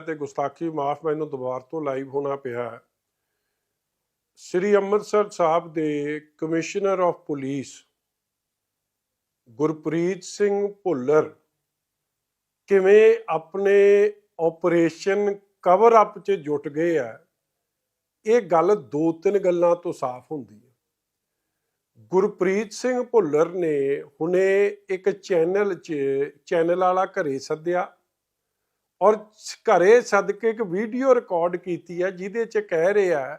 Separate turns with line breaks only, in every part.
ਤੇ ਗੁਸਤਾਖੀ ਮਾਫ ਮੈਨੂੰ ਦੁਬਾਰ ਤੋਂ ਲਾਈਵ ਹੋਣਾ ਪਿਆ ਸ੍ਰੀ ਅੰਮ੍ਰਿਤਸਰ ਸਾਹਿਬ ਦੇ commissioner of police Gurpreet Singh Bhullar ਕਿਵੇਂ ਆਪਣੇ ਆਪਰੇਸ਼ਨ ਕਵਰ ਅਪ 'ਚ ਜੁਟ ਗਏ ਆ ਇਹ ਗੱਲ ਦੋ ਤਿੰਨ ਗੱਲਾਂ ਤੋਂ ਸਾਫ਼ ਹੁੰਦੀ ਹੈ। ਗੁਰਪ੍ਰੀਤ ਸਿੰਘ ਭੁੱਲਰ ਨੇ ਹੁਣੇ ਇੱਕ ਚੈਨਲ 'ਚ, ਚੈਨਲ ਵਾਲਾ ਘਰੇ ਸੱਦਿਆ। ਔਰ ਘਰੇ ਸਦਕੇ ਇੱਕ ਵੀਡੀਓ ਰਿਕਾਰਡ ਕੀਤੀ ਹੈ, ਜਿਹਦੇ 'ਚ ਕਹਿ ਰਿਹਾ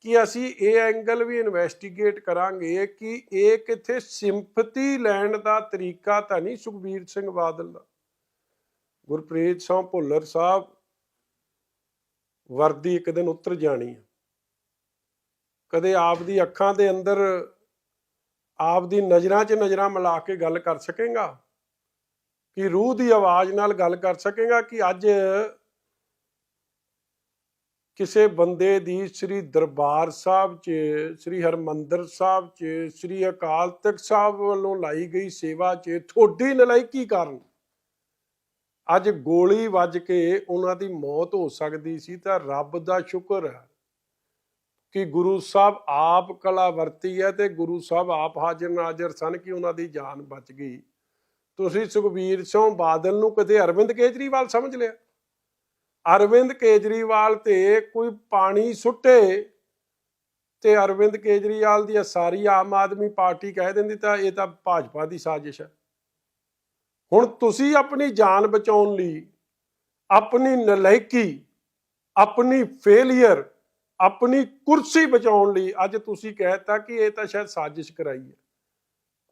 ਕਿ ਅਸੀਂ ਇਹ ਐਂਗਲ ਵੀ ਇਨਵੈਸਟੀਗੇਟ ਕਰਾਂਗੇ ਕਿ ਇਹ ਕਿਥੇ ਸਿੰਪਥੀ ਲੈਣ ਦਾ ਤਰੀਕਾ ਤਾਂ ਨਹੀਂ ਸੁਖਬੀਰ ਸਿੰਘ ਬਾਦਲ ਦਾ। ਗੁਰਪ੍ਰੀਤ ਸਿੰਘ ਭੁੱਲਰ ਸਾਹਿਬ, ਵਰਦੀ ਇੱਕ ਦਿਨ ਉਤਰ ਜਾਣੀ ਹੈ। ਕਦੇ ਆਪ ਦੀ ਅੱਖਾਂ ਦੇ ਅੰਦਰ ਆਪ ਦੀ ਨਜ਼ਰਾਂ 'ਚ ਨਜ਼ਰਾਂ ਮਿਲਾ ਕੇ ਗੱਲ ਕਰ ਸਕੇਗਾ? ਕਿ ਰੂਹ ਦੀ ਆਵਾਜ਼ ਨਾਲ ਗੱਲ ਕਰ ਸਕੇਗਾ ਕਿ ਅੱਜ ਕਿਸੇ ਬੰਦੇ ਦੀ ਸ੍ਰੀ ਦਰਬਾਰ ਸਾਹਿਬ 'ਚ, ਸ੍ਰੀ ਹਰਮੰਦਰ ਸਾਹਿਬ 'ਚ, ਸ੍ਰੀ ਅਕਾਲ ਤਖਤ ਸਾਹਿਬ ਵੱਲੋਂ ਲਾਈ ਗਈ ਸੇਵਾ 'ਚ ਥੋੜੀ ਨਲਾਇਕੀ ਕਾਰਨ? ਅੱਜ ਗੋਲੀ ਵੱਜ ਕੇ ਉਹਨਾਂ ਦੀ ਮੌਤ ਹੋ ਸਕਦੀ ਸੀ ਤਾਂ ਰੱਬ ਦਾ ਸ਼ੁਕਰ ਹੈ ਕਿ ਗੁਰੂ ਸਾਹਿਬ ਆਪ ਕਲਾ ਵਰਤੀ ਹੈ ਤੇ ਗੁਰੂ ਸਾਹਿਬ ਆਪ ਹਾਜ਼ਰ ਨਾਜ਼ਰ ਸਨ ਕਿ ਉਹਨਾਂ ਦੀ ਜਾਨ ਬਚ ਗਈ। ਤੁਸੀਂ ਸੁਖਬੀਰ ਸਿੰਘ ਬਾਦਲ ਨੂੰ ਕਦੇ ਅਰਵਿੰਦ ਕੇਜਰੀਵਾਲ ਸਮਝ ਲਿਆ? ਅਰਵਿੰਦ ਕੇਜਰੀਵਾਲ ਤੇ ਕੋਈ ਪਾਣੀ ਸੁੱਟੇ ਤੇ ਅਰਵਿੰਦ ਕੇਜਰੀਵਾਲ ਦੀ ਸਾਰੀ ਆਮ ਆਦਮੀ ਪਾਰਟੀ ਕਹਿ ਦਿੰਦੀ ਤਾਂ ਇਹ ਤਾਂ ਭਾਜਪਾ ਦੀ ਸਾਜ਼ਿਸ਼ ਹੈ। ਹੁਣ ਤੁਸੀਂ ਆਪਣੀ ਜਾਨ ਬਚਾਉਣ ਲਈ, ਆਪਣੀ ਨਲਾਇਕੀ ਆਪਣੀ ਫੇਲਿਅਰ ਆਪਣੀ ਕੁਰਸੀ ਬਚਾਉਣ ਲਈ ਅੱਜ ਤੁਸੀਂ ਕਹਿਤਾ ਕਿ ਇਹ ਤਾਂ ਸ਼ਾਇਦ ਸਾਜ਼ਿਸ਼ ਕਰਾਈ ਹੈ।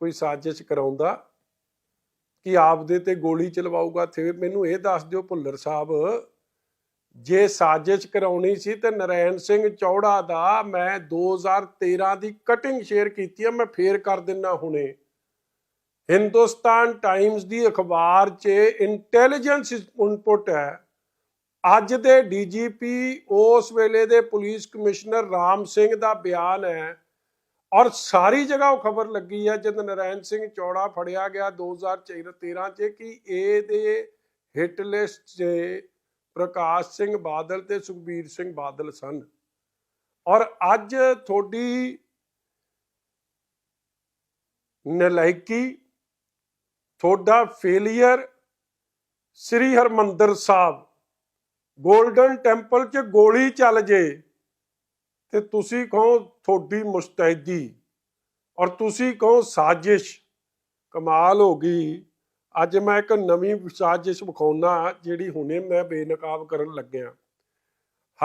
ਕੋਈ ਸਾਜ਼ਿਸ਼ ਕਰਾਉਂਦਾ ਕਿ ਆਪਦੇ ਤੇ ਗੋਲੀ ਚਲਵਾਊਗਾ। ਤੇ ਮੈਨੂੰ ਇਹ ਦੱਸ ਦਿਓ ਭੁੱਲਰ ਸਾਹਿਬ, ਜੇ ਸਾਜ਼ਿਸ਼ ਕਰਾਉਣੀ ਸੀ ਤੇ ਨਰੈਣ ਸਿੰਘ ਚੌੜਾ ਦਾ ਮੈਂ 2013 ਦੀ ਕਟਿੰਗ ਸ਼ੇਅਰ ਕੀਤੀ ਹੈ ਮੈਂ ਫੇਰ ਕਰ ਦਿੰਨਾ ਹੁਣੇ। ਹਿੰਦੁਸਤਾਨ ਟਾਈਮਜ਼ ਦੀ ਅਖਬਾਰ 'ਚ ਇੰਟੈਲੀਜੈਂਸ ਇਨਪੁਟ ਹੈ। ਅੱਜ ਦੇ ਡੀਜੀਪੀ ਉਸ ਵੇਲੇ ਦੇ ਪੁਲਿਸ ਕਮਿਸ਼ਨਰ ਰਾਮ ਸਿੰਘ ਦਾ ਬਿਆਨ ਹੈ ਔਰ ਸਾਰੀ ਜਗ੍ਹਾ ਉਹ ਖਬਰ ਲੱਗੀ ਹੈ ਜਦ ਨਰੈਣ ਸਿੰਘ ਚੌੜਾ ਫੜਿਆ ਗਿਆ 2013 ਚ ਕਿ ਇਹਦੇ ਹਿੱਟ ਲਿਸਟ 'ਚ ਪ੍ਰਕਾਸ਼ ਸਿੰਘ ਬਾਦਲ ਤੇ ਸੁਖਬੀਰ ਸਿੰਘ ਬਾਦਲ ਸਨ। ਔਰ ਅੱਜ ਤੁਹਾਡੀ ਨਲਾਇਕੀ, ਤੁਹਾਡਾ failure Shri Harmandir Sahib Golden Temple 'ਚ ਗੋਲੀ ਚੱਲ ਜੇ। ਤੇ ਤੁਸੀਂ ਕਹੋ ਤੁਹਾਡੀ ਮੁਸਤੈਦੀ ਔਰ ਤੁਸੀਂ ਕਹੋ ਸਾਜ਼ਿਸ਼। ਕਮਾਲ ਹੋ ਗਈ। ਅੱਜ ਮੈਂ ਇੱਕ ਨਵੀਂ ਸਾਜ਼ਿਸ਼ ਵਿਖਾਉਣਾ ਜਿਹੜੀ ਹੁਣੇ ਮੈਂ ਬੇਨਕਾਬ ਕਰਨ ਲੱਗਿਆ।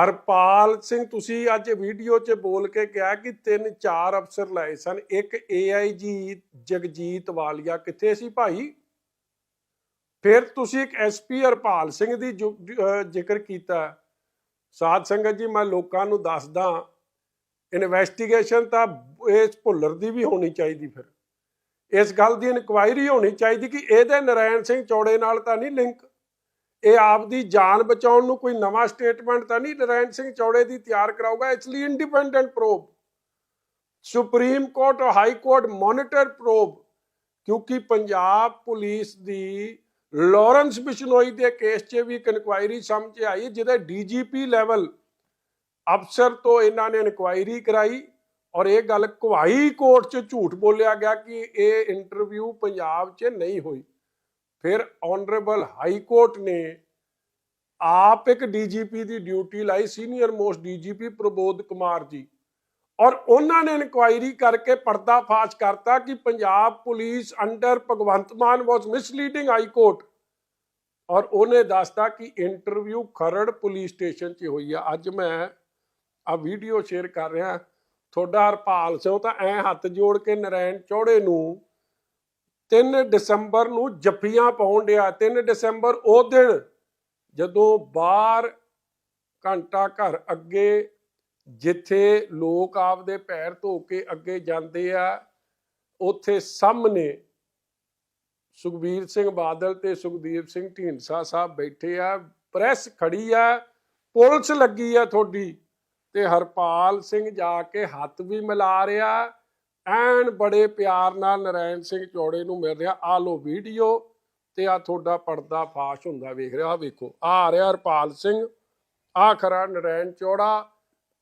ਹਰਪਾਲ ਸਿੰਘ, ਤੁਸੀਂ ਅੱਜ ਵੀਡੀਓ 'ਚ ਬੋਲ ਕੇ ਕਿਹਾ ਕਿ ਤਿੰਨ ਚਾਰ ਅਫਸਰ ਲਾਏ ਸਨ। ਇੱਕ ਏਆਈਜੀ ਜਗਜੀਤ ਵਾਲੀਆ। ਕਿੱਥੇ ਸੀ ਭਾਈ? ਫਿਰ ਤੁਸੀਂ ਇੱਕ ਐਸਪੀ ਹਰਪਾਲ ਸਿੰਘ ਦੀ ਜੋ- ਜ਼ਿਕਰ ਕੀਤਾ। ਸਾਧ ਸੰਗਤ ਜੀ, ਮੈਂ ਲੋਕਾਂ ਨੂੰ ਦੱਸਦਾ ਇਨਵੈਸਟੀਗੇਸ਼ਨ ਤਾਂ ਇਸ ਭੁੱਲਰ ਦੀ ਵੀ ਹੋਣੀ ਚਾਹੀਦੀ ਫਿਰ। ਇਸ ਗੱਲ ਦੀ ਇਨਕੁਆਇਰੀ ਹੋਣੀ ਚਾਹੀਦੀ ਕਿ ਇਹਦੇ ਨਰਾਇਣ ਸਿੰਘ ਚੌੜੇ ਨਾਲ ਤਾਂ ਨਹੀਂ ਲਿੰਕ। ਇਹ ਆਪ ਦੀ ਜਾਨ ਬਚਾਉਣ ਨੂੰ ਕੋਈ ਨਵਾਂ ਸਟੇਟਮੈਂਟ ਤਾਂ ਨਹੀਂ ਨਰਾਇਣ ਸਿੰਘ ਚੌੜੇ ਦੀ ਤਿਆਰ ਕਰਾਊਗਾ, ਇਸ ਲਈ ਇੰਡੀਪੈਂਡੈਂਟ ਪ੍ਰੋਬ ਸੁਪਰੀਮ ਕੋਰਟ ਔਰ ਹਾਈ ਕੋਰਟ ਮੋਨੀਟਰ ਪ੍ਰੋਬ ਕਿਉਂਕਿ ਪੰਜਾਬ ਪੁਲਿਸ ਦੀ ਲਾਰੈਂਸ ਬਿਸ਼ਨੋਈ ਦੇ ਕੇਸ 'ਚ ਵੀ ਇੱਕ ਇਨਕੁਆਇਰੀ ਸਾਹਮਣੇ ਆਈ, ਜਿਹਦੇ ਡੀਜੀਪੀ ਲੈਵਲ ਅਫਸਰ ਤੋਂ ਇਹਨਾਂ ਨੇ ਇਨਕੁਆਇਰੀ ਕਰਾਈ ਔਰ ਇਹ ਗੱਲ ਕੁਹਾਈ ਕੋਰਟ 'ਚ ਝੂਠ ਬੋਲਿਆ ਗਿਆ ਕਿ ਇਹ ਇੰਟਰਵਿਊ ਪੰਜਾਬ 'ਚ ਨਹੀਂ ਹੋਈ। ਫਿਰ ਆਨਰੇਬਲ ਹਾਈ ਕੋਰਟ ਨੇ ਆਪ ਇੱਕ ਡੀਜੀਪੀ ਦੀ ਡਿਊਟੀ ਲਾਈ, senior most DGP Prabodh Kumar ji. ਔਰ ਉਹਨਾਂ ਨੇ ਇਨਕੁਆਇਰੀ ਕਰਕੇ ਪਰਦਾਫਾਸ਼ ਕਰਤਾ ਕਿ Punjab police under Bhagwant Mann was misleading high court. ਔਰ ਉਹਨੇ ਦੱਸਤਾ ਕਿ ਇੰਟਰਵਿਊ ਖਰੜ ਪੁਲਿਸ ਸਟੇਸ਼ਨ 'ਚ ਹੋਈ ਆ। ਅੱਜ ਮੈਂ ਆ ਵੀਡੀਓ ਸ਼ੇਅਰ ਕਰ ਰਿਹਾ। ਤੁਹਾਡਾ ਹਰਪਾਲ ਸਿੰਘ ਤਾਂ ਐ ਹੱਥ ਜੋੜ ਕੇ ਨਰੈਣ ਚੌੜੇ ਨੂੰ 3 ਦਸੰਬਰ ਨੂੰ ਜੱਫੀਆਂ ਪਾਉਣ ਡਿਆ। 3 ਦਸੰਬਰ ਉਹ ਦਿਨ ਜਦੋਂ ਬਾਹਰ ਘੰਟਾ ਘਰ ਅੱਗੇ ਜਿੱਥੇ ਲੋਕ ਆਪਦੇ ਪੈਰ ਧੋ ਕੇ ਅੱਗੇ ਜਾਂਦੇ ਆ, ਉੱਥੇ ਸਾਹਮਣੇ ਸੁਖਬੀਰ ਸਿੰਘ ਬਾਦਲ ਤੇ ਸੁਖਦੀਪ ਸਿੰਘ ਢੀਂਡਸਾ ਸਾਹਿਬ ਬੈਠੇ ਆ। ਪ੍ਰੈਸ ਖੜੀ ਆ, ਪੁਲਿਸ ਲੱਗੀ ਆ ਤੁਹਾਡੀ। ਤੇ ਹਰਪਾਲ ਸਿੰਘ ਜਾ ਕੇ ਹੱਥ ਵੀ ਮਿਲਾ ਰਿਹਾ। ਐਨ ਬੜੇ ਪਿਆਰ ਨਾਲ ਨਰੈਣ ਸਿੰਘ ਚੌੜੇ ਨੂੰ ਮਿਲ ਰਿਹਾ। ਆ ਲੋ ਵੀਡੀਓ ਤੇ ਆ ਤੁਹਾਡਾ ਪਰਦਾ ਫਾਸ਼ ਹੁੰਦਾ ਵੇਖ ਰਿਹਾ। ਆਹ ਵੇਖੋ ਆ ਆ ਰਿਹਾ ਹਰਪਾਲ ਸਿੰਘ ਆ ਖਰਾ ਨਰੈਣ ਚੌੜਾ।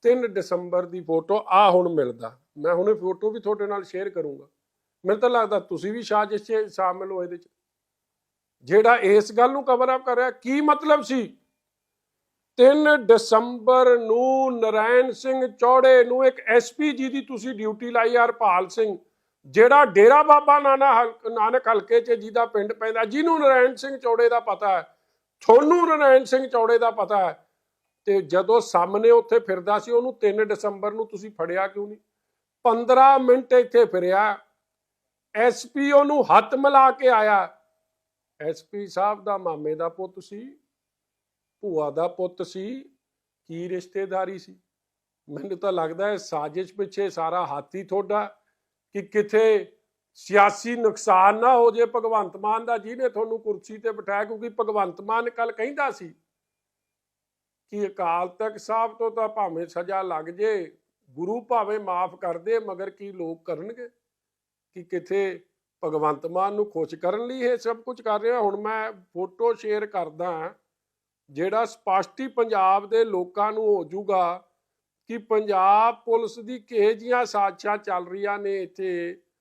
3 ਦਸੰਬਰ ਦੀ ਫੋਟੋ ਆ ਹੁਣ ਮਿਲਦਾ। ਮੈਂ ਹੁਣੇ ਫੋਟੋ ਵੀ ਤੁਹਾਡੇ ਨਾਲ ਸ਼ੇਅਰ ਕਰੂੰਗਾ। ਮੈਨੂੰ ਤਾਂ ਲੱਗਦਾ ਤੁਸੀਂ ਵੀ ਸਾਜ਼ਿਸ਼ 'ਚ ਸ਼ਾਮਿਲ ਹੋ ਇਹਦੇ 'ਚ। ਜਿਹੜਾ ਇਸ ਗੱਲ ਨੂੰ ਕਵਰ ਅਪ ਕਰ ਰਿਹਾ, ਕੀ ਮਤਲਬ ਸੀ? 3 ਦਸੰਬਰ ਨੂੰ ਨਰਾਇਣ ਸਿੰਘ ਚੌੜੇ ਨੂੰ ਇੱਕ ਐਸਪੀਜੀ ਦੀ ਤੁਸੀਂ ਡਿਊਟੀ ਲਾਈ ਹਰਪਾਲ ਸਿੰਘ, ਜਿਹੜਾ ਡੇਰਾ ਬਾਬਾ ਨਾਨਾ ਨਾਨਕ ਹਲਕੇ 'ਚ ਜਿਹਦਾ ਪਿੰਡ ਪੈਂਦਾ, ਜਿਹਨੂੰ ਨਰਾਇਣ ਸਿੰਘ ਚੌੜੇ ਦਾ ਪਤਾ ਹੈ, ਤੁਹਾਨੂੰ ਨਰਾਇਣ ਸਿੰਘ ਚੌੜੇ ਦਾ ਪਤਾ ਹੈ, ਤੇ ਜਦੋਂ ਸਾਹਮਣੇ ਉੱਥੇ ਫਿਰਦਾ ਸੀ, ਉਹਨੂੰ 3 ਦਸੰਬਰ ਨੂੰ ਤੁਸੀਂ ਫੜਿਆ ਕਿਉਂ ਨਹੀਂ? 15 ਮਿੰਟ ਇੱਥੇ ਫਿਰਿਆ, ਐਸਪੀ ਉਹਨੂੰ ਹੱਥ ਮਿਲਾ ਕੇ ਆਇਆ, ਐਸਪੀ ਸਾਹਿਬ ਦਾ ਮਾਮੇ ਦਾ ਪੁੱਤ ਸੀ ਭੂਆ ਦਾ ਪੁੱਤ ਸੀ, ਕੀ ਰਿਸ਼ਤੇਦਾਰੀ ਸੀ? ਮੈਨੂੰ ਤਾਂ ਲੱਗਦਾ ਹੈ ਸਾਜ਼ਿਸ਼ ਪਿੱਛੇ ਸਾਰਾ ਹਾਥੀ ਤੁਹਾਡਾ ਕਿ ਕਿਥੇ ਸਿਆਸੀ ਨੁਕਸਾਨ ਨਾ ਹੋ ਜੇ ਭਗਵੰਤ ਮਾਨ ਦਾ, ਜਿਹਨੇ ਤੁਹਾਨੂੰ ਕੁਰਸੀ ਤੇ ਬਿਠਾਇਆ, ਕਿਉਂਕਿ ਭਗਵੰਤ ਮਾਨ ਕੱਲ ਕਹਿੰਦਾ ਸੀ ਕਿ ਅਕਾਲ ਤਖਤ ਸਾਹਿਬ ਤੋਂ ਤਾਂ ਭਾਵੇਂ ਸਜ਼ਾ ਲੱਗ ਜੇ, ਗੁਰੂ ਭਾਵੇਂ ਮਾਫ ਕਰ ਦੇ, ਮਗਰ ਕੀ ਲੋਕ ਕਰਨਗੇ? ਕਿ ਕਿਥੇ ਭਗਵੰਤ ਮਾਨ ਨੂੰ ਖੁਸ਼ ਕਰਨ ਲਈ ਇਹ ਸਭ ਕੁਝ ਕਰ ਰਿਹਾ? ਹੁਣ ਮੈਂ ਫੋਟੋ ਸ਼ੇਅਰ ਕਰਦਾ ਜਿਹੜਾ ਸਪਸ਼ਟੀ ਪੰਜਾਬ ਦੇ ਲੋਕਾਂ ਨੂੰ ਹੋ ਜਾਊਗਾ ਕਿ ਪੰਜਾਬ ਪੁਲਿਸ ਦੀ ਕਿਹੋ ਜਿਹੀਆਂ ਸਾਜ਼ਿਸ਼ਾਂ ਚੱਲ ਰਹੀਆਂ ਨੇ ਇੱਥੇ।